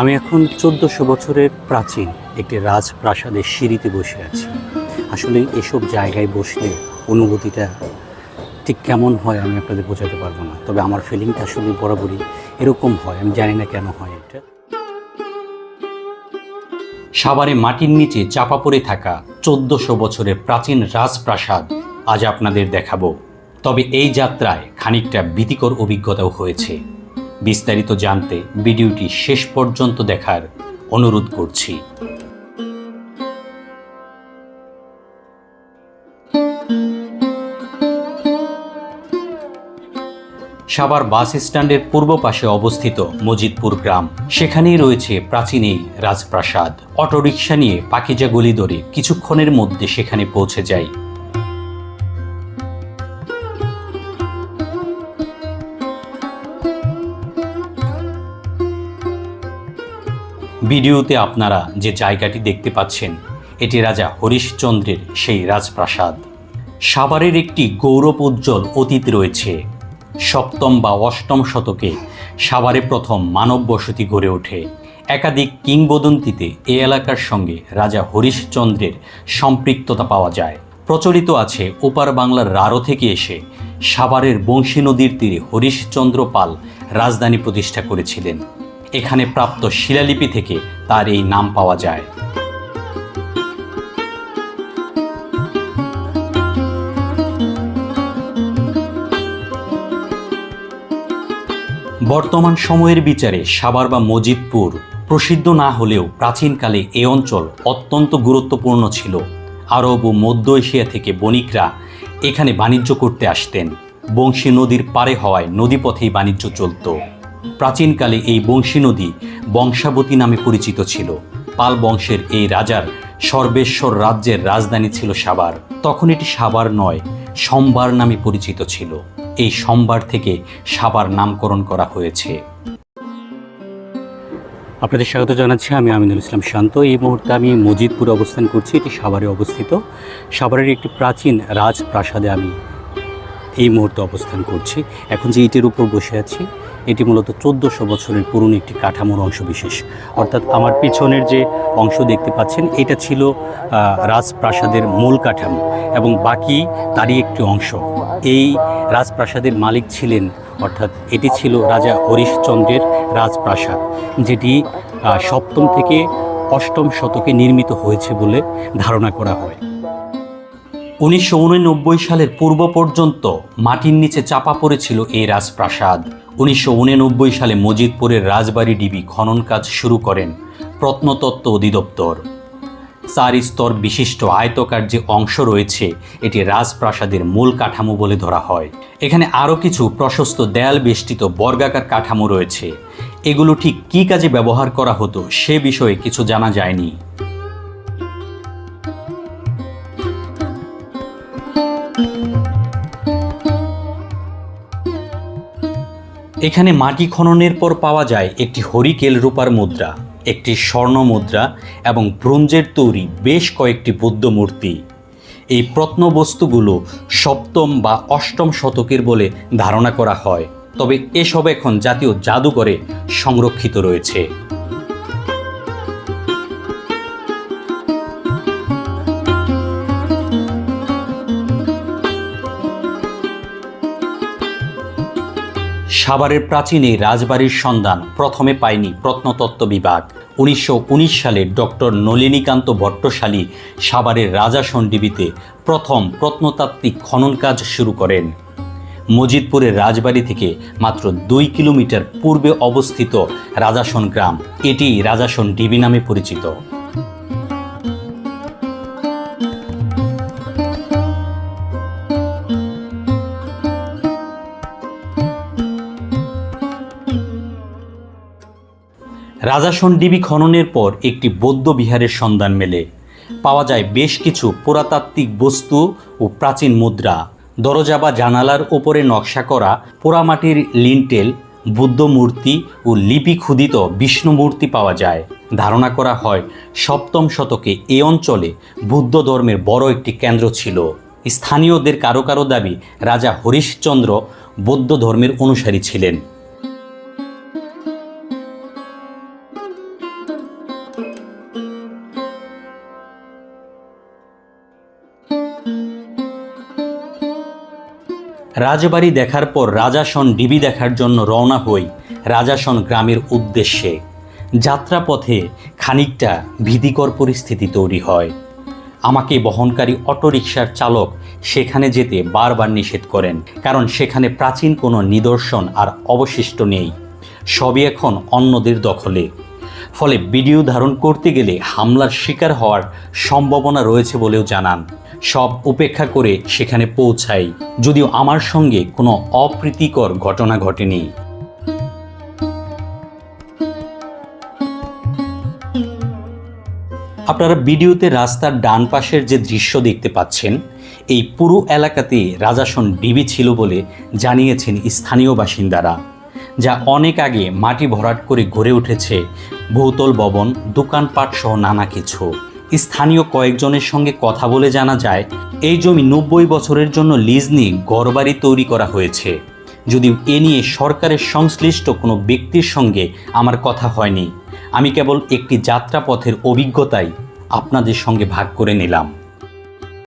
আমি এখন চোদ্দশো বছরের প্রাচীন একটি রাজপ্রাসাদের সিঁড়িতে বসে আছি। আসলে এসব জায়গায় বসলে অনুভূতিটা ঠিক কেমন হয় আমি আপনাদের বোঝাতে পারব না। তবে আমার ফিলিংটা আসলে বরাবরই এরকম হয়, আমি জানি না কেন হয় এটা। সাভারে মাটির নিচে চাপা পড়ে থাকা চোদ্দশো বছরের প্রাচীন রাজপ্রাসাদ আজ আপনাদের দেখাবো। তবে এই যাত্রায় খানিকটা ভীতিকর অভিজ্ঞতাও হয়েছে। বিস্তারিত জানতে ভিডিওটি শেষ পর্যন্ত দেখার অনুরোধ করছি। সাভার বাস স্ট্যান্ডের পূর্ব পাশে অবস্থিত মজিদপুর গ্রাম। সেখানেই রয়েছে প্রাচীন এই রাজপ্রাসাদ। অটোরিকশা নিয়ে পাকিজা গলি ধরে কিছুক্ষণের মধ্যে সেখানে পৌঁছে যাই ভিডিওতে আপনারা যে জায়গাটি দেখতে পাচ্ছেন, এটি রাজা হরিশচন্দ্রের সেই রাজপ্রাসাদ। সাভারের একটি গৌরব উজ্জ্বল অতীত রয়েছে। সপ্তম বা অষ্টম শতকে সাভারে প্রথম মানব বসতি গড়ে ওঠে। একাধিক কিংবদন্তিতে এ এলাকার সঙ্গে রাজা হরিশচন্দ্রের সম্পৃক্ততা পাওয়া যায়। প্রচলিত আছে ওপার বাংলার রারো থেকে এসে সাভারের বংশী নদীর তীরে হরিশচন্দ্র পাল রাজধানী প্রতিষ্ঠা করেছিলেন। এখানে প্রাপ্ত শিলালিপি থেকে তার এই নাম পাওয়া যায়। বর্তমান সময়ের বিচারে সাবার বা মজিদপুর প্রসিদ্ধ না হলেও প্রাচীনকালে এ অঞ্চল অত্যন্ত গুরুত্বপূর্ণ ছিল। আরব ও মধ্য এশিয়া থেকে বণিকরা এখানে বাণিজ্য করতে আসতেন। বংশী নদীর পারে হওয়ায় নদীপথেই বাণিজ্য চলত। প্রাচীনকালে এই বংশী নদী বংশাবতী নামে পরিচিত ছিল। পাল বংশের এই রাজার সর্বেশ্বর রাজ্যের রাজধানী ছিল সাভার। তখন এটি সাভার নয় সম্বার নামে পরিচিত ছিল। এই সম্বার থেকে সাভার নামকরণ করা হয়েছে। আপনাদের স্বাগত জানাচ্ছি। আমি আমিনুল ইসলাম শান্ত। এই মুহূর্তে আমি মজিদপুরে অবস্থান করছি। এটি সাভারে অবস্থিত। সাভারের একটি প্রাচীন রাজপ্রাসাদে আমি এই মুহূর্তে অবস্থান করছি। এখন যে ইটের উপর বসে আছি এটি মূলত চোদ্দোশো বছরের পুরনো একটি কাঠামোর অংশবিশেষ অর্থাৎ আমার পিছনের যে অংশ দেখতে পাচ্ছেন, এটা ছিল রাজপ্রাসাদের মূল কাঠামো এবং বাকি তারই একটি অংশ। এই রাজপ্রাসাদের মালিক ছিলেন, অর্থাৎ এটি ছিল রাজা হরিশচন্দ্রের রাজপ্রাসাদ, যেটি সপ্তম থেকে অষ্টম শতকে নির্মিত হয়েছে বলে ধারণা করা হয়। উনিশশো উননব্বই সালের পূর্ব পর্যন্ত মাটির নিচে চাপা পড়েছিল এই রাজপ্রাসাদ। উনিশশো উননব্বই সালে মজিদপুরের রাজবাড়ি ডিবি খনন কাজ শুরু করেন প্রত্নতত্ত্ব অধিদপ্তর। চার স্তর বিশিষ্ট আয়তকার যে অংশ রয়েছে, এটি রাজপ্রাসাদের মূল কাঠামো বলে ধরা হয়। এখানে আরও কিছু প্রশস্ত দেয়াল বেষ্টিত বর্গাকার কাঠামো রয়েছে। এগুলো ঠিক কী কাজে ব্যবহার করা হতো সে বিষয়ে কিছু জানা যায়নি। এখানে মাটি খননের পর পাওয়া যায় একটি হরিকেল রূপার মুদ্রা, একটি স্বর্ণ মুদ্রা এবং ব্রোঞ্জের তৈরি বেশ কয়েকটি বৌদ্ধ মূর্তি। এই প্রত্নবস্তুগুলো সপ্তম বা অষ্টম শতকের বলে ধারণা করা হয়, তবে এসব এখন জাতীয় জাদুঘরে সংরক্ষিত রয়েছে। সাভারের প্রাচীন রাজবাড়ির সন্ধান প্রথমে পায়নি প্রত্নতত্ত্ব বিভাগ। উনিশশো উনিশ সালে ডক্টর নলিনীকান্ত ভট্টশালী সাভারের রাজাসন্ডিবিতে প্রথম প্রত্নতাত্ত্বিক খনন কাজ শুরু করেন। মজিদপুরের রাজবাড়ি থেকে মাত্র দুই কিলোমিটার পূর্বে অবস্থিত রাজাসন গ্রাম। এটি রাজাসন ডিবি নামে পরিচিত। রাজাসন ডিবি খননের পর একটি বৌদ্ধ বিহারের সন্ধান মেলে। পাওয়া যায় বেশ কিছু পুরাতাত্ত্বিক বস্তু ও প্রাচীন মুদ্রা। দরজা বা জানালার ওপরে নকশা করা পোড়ামাটির লিন্টেল, বুদ্ধ মূর্তি ও লিপি ক্ষুদিত বিষ্ণু মূর্তি পাওয়া যায়। ধারণা করা হয়, সপ্তম শতকে এ অঞ্চলে বুদ্ধ ধর্মের বড় একটি কেন্দ্র ছিল। স্থানীয়দের কারও কারও দাবি, রাজা হরিশচন্দ্র বৌদ্ধ ধর্মের অনুসারী ছিলেন। রাজবাড়ি দেখার পর রাজাসন ডিবি দেখার জন্য রওনা হই রাজাসন গ্রামের উদ্দেশ্যে। যাত্রাপথে খানিকটা ভীতিকর পরিস্থিতি তৈরি হয়। আমাকে বহনকারী অটোরিকশার চালক সেখানে যেতে বারবার নিষেধ করেন, কারণ সেখানে প্রাচীন কোনো নিদর্শন আর অবশিষ্ট নেই। সবই এখন অন্যদের দখলে। ফলে ভিডিও ধারণ করতে গেলে হামলার শিকার হওয়ার সম্ভাবনা রয়েছে বলেও জানান। সব উপেক্ষা করে সেখানে পৌঁছাই, যদিও আমার সঙ্গে কোনো অপ্রীতিকর ঘটনা ঘটেনি। আপনারা ভিডিওতে রাস্তার ডান পাশের যে দৃশ্য দেখতে পাচ্ছেন, এই পুরো এলাকাতে রাজাসন ডিবি ছিল বলে জানিয়েছেন স্থানীয় বাসিন্দারা, যা অনেক আগে মাটি ভরাট করে গড়ে উঠেছে বহুতল ভবন, দোকানপাট সহ নানা কিছু। স্থানীয় কয়েকজনের সঙ্গে কথা বলে জানা যায়, এই জমি নব্বই বছরের জন্য লিজ নিয়ে ঘরবাড়ি তৈরি করা হয়েছে। যদিও এ নিয়ে সরকারের সংশ্লিষ্ট কোনো ব্যক্তির সঙ্গে আমার কথা হয়নি। আমি কেবল একটি যাত্রাপথের অভিজ্ঞতাই আপনাদের সঙ্গে ভাগ করে নিলাম।